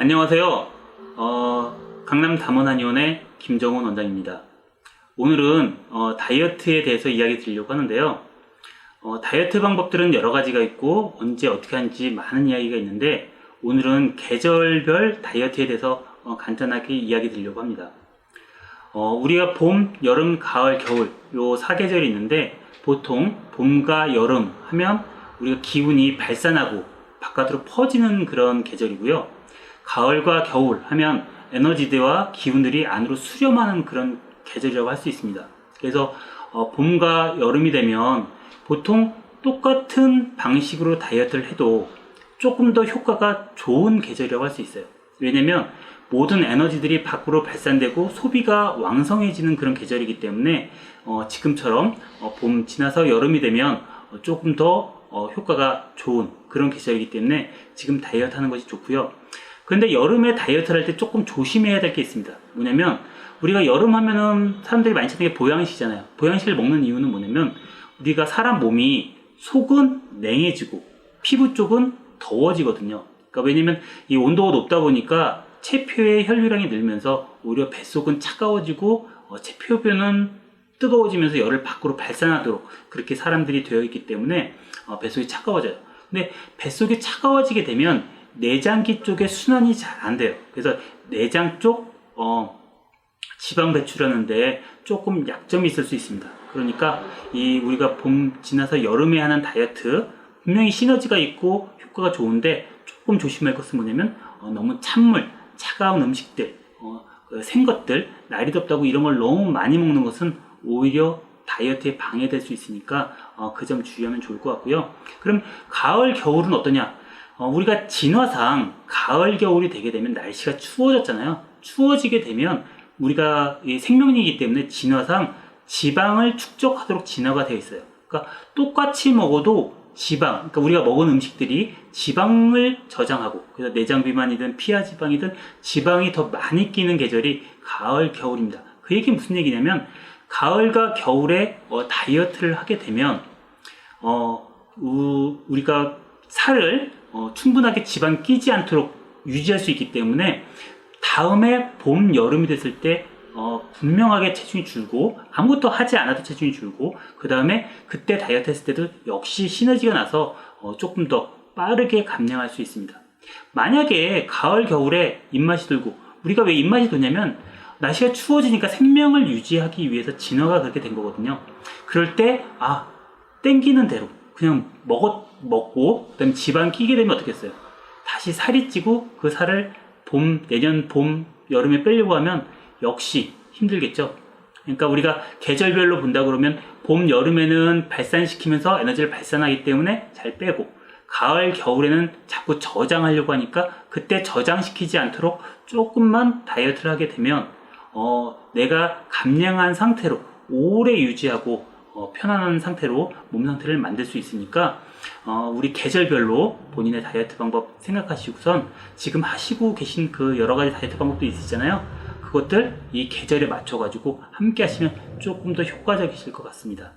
안녕하세요. 어, 강남 담원한의원의 김정훈 원장입니다. 오늘은 어, 다이어트에 대해서 이야기 드리려고 하는데요. 어, 다이어트 방법들은 여러 가지가 있고 언제 어떻게 하는지 많은 이야기가 있는데 오늘은 계절별 다이어트에 대해서 어, 간단하게 이야기 드리려고 합니다. 어, 우리가 봄, 여름, 가을, 겨울 요 사계절이 있는데 보통 봄과 여름 하면 우리가 기운이 발산하고 바깥으로 퍼지는 그런 계절이고요. 가을과 겨울 하면 에너지들과 기운들이 안으로 수렴하는 그런 계절이라고 할 수 있습니다. 그래서 어, 봄과 여름이 되면 보통 똑같은 방식으로 다이어트를 해도 조금 더 효과가 좋은 계절이라고 할 수 있어요. 왜냐면 모든 에너지들이 밖으로 발산되고 소비가 왕성해지는 그런 계절이기 때문에 어, 지금처럼 어, 봄 지나서 여름이 되면 어, 조금 더 어, 효과가 좋은 그런 계절이기 때문에 지금 다이어트 하는 것이 좋고요. 그런데 여름에 다이어트를 할 때 조금 조심해야 될 게 있습니다. 뭐냐면 우리가 여름 하면은 사람들이 많이 찾는 게 보양식이잖아요. 보양식을 먹는 이유는 뭐냐면 우리가 사람 몸이 속은 냉해지고 피부 쪽은 더워지거든요. 그러니까 왜냐면 이 온도가 높다 보니까 체표의 혈류량이 늘면서 오히려 뱃속은 차가워지고 어, 체표변은 뜨거워지면서 열을 밖으로 발산하도록 그렇게 사람들이 되어 있기 때문에 어, 뱃속이 차가워져요. 근데 뱃속이 차가워지게 되면 내장기 쪽에 순환이 잘 안 돼요. 그래서 내장 쪽 어, 지방 배출하는데 조금 약점이 있을 수 있습니다. 그러니까 이 우리가 봄 지나서 여름에 하는 다이어트 분명히 시너지가 있고 효과가 좋은데 조금 조심할 것은 뭐냐면 어, 너무 찬물, 차가운 음식들, 어, 그 생것들, 날이 덥다고 이런 걸 너무 많이 먹는 것은 오히려 다이어트에 방해될 수 있으니까 어, 그 점 주의하면 좋을 것 같고요. 그럼 가을, 겨울은 어떠냐? 어, 우리가 진화상 가을, 겨울이 되게 되면 날씨가 추워졌잖아요. 추워지게 되면 우리가 이 생명이기 때문에 진화상 지방을 축적하도록 진화가 되어 있어요. 그러니까 똑같이 먹어도 지방, 그러니까 우리가 먹은 음식들이 지방을 저장하고 그래서 내장 비만이든 피하 지방이든 지방이 더 많이 끼는 계절이 가을, 겨울입니다. 그 얘기 무슨 얘기냐면 가을과 겨울에 어, 다이어트를 하게 되면 어, 우, 우리가 살을 어, 충분하게 지방 끼지 않도록 유지할 수 있기 때문에 다음에 봄, 여름이 됐을 때 어, 분명하게 체중이 줄고 아무것도 하지 않아도 체중이 줄고 그 다음에 그때 다이어트 했을 때도 역시 시너지가 나서 어, 조금 더 빠르게 감량할 수 있습니다. 만약에 가을, 겨울에 입맛이 들고 우리가 왜 입맛이 도냐면 날씨가 추워지니까 생명을 유지하기 위해서 진화가 그렇게 된 거거든요. 그럴 때, 아, 땡기는 대로 그냥 먹어, 먹고, 그 다음에 지방 끼게 되면 어떻겠어요? 다시 살이 찌고 그 살을 봄, 내년 봄, 여름에 빼려고 하면 역시 힘들겠죠? 그러니까 우리가 계절별로 본다 그러면 봄, 여름에는 발산시키면서 에너지를 발산하기 때문에 잘 빼고 가을, 겨울에는 자꾸 저장하려고 하니까 그때 저장시키지 않도록 조금만 다이어트를 하게 되면 어, 내가 감량한 상태로 오래 유지하고 어, 편안한 상태로 몸 상태를 만들 수 있으니까 어, 우리 계절별로 본인의 다이어트 방법 생각하시고선 지금 하시고 계신 그 여러 가지 다이어트 방법도 있으시잖아요. 그것들 이 계절에 맞춰 가지고 함께 하시면 조금 더 효과적이실 것 같습니다.